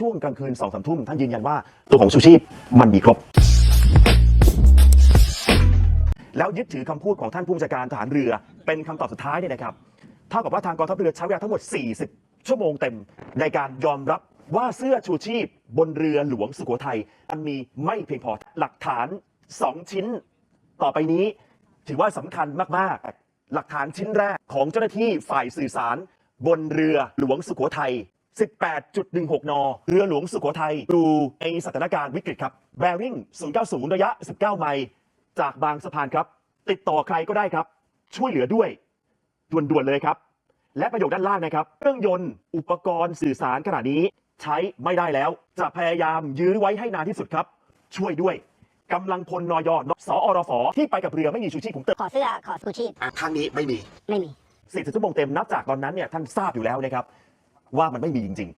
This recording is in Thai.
ช่วงกลางคืนสองสามทุ่มท่านยืนยันว่าตัวของชูชีพมันมีครบ แล้วยึดถือคำพูดของท่านผู้บัญชาการทหารเรือเป็นคำตอบสุดท้ายเนี่ยนะครับเท่ากับว่าทางกองทัพเรือใช้เวลาทั้งหมด 40 ชั่วโมงเต็ม ในการยอมรับว่าเสื้อชูชีพ บนเรือหลวงสุโขทัยอันมีไม่เพียงพอหลักฐาน 2 ชิ้น ต่อไปนี้ถือว่าสำคัญมากๆ หลักฐานชิ้นแรกของเจ้าหน้าที่ฝ่ายสื่อสาร บนเรือหลวงสุโขทัย 18.16 น เรือหลวงสุโขทัยดูในสถานการณ์วิกฤตครับ bearing 090 ระยะ 19 ไมล์จากบางสะพานครับ ติดต่อใครก็ได้ครับ ช่วยเหลือด้วย ด่วนๆเลยครับ และประโยคด้านล่างนะครับ เครื่องยนต์อุปกรณ์สื่อสารขนาดนี้ใช้ไม่ได้แล้ว จะพยายามยื้อไว้ให้นานที่สุดครับ ช่วยด้วยกำลังพลนอยสอรฟที่ไปกับเรือไม่มีชูชีพผมเติมขอเสื้อขอชูชีพอะทางนี้ไม่มีไม่มี40ชั่วโมงเต็มนับจากตอนนั้นเนี่ยท่านทราบอยู่แล้วนะครับ ว่ามันไม่มีจริง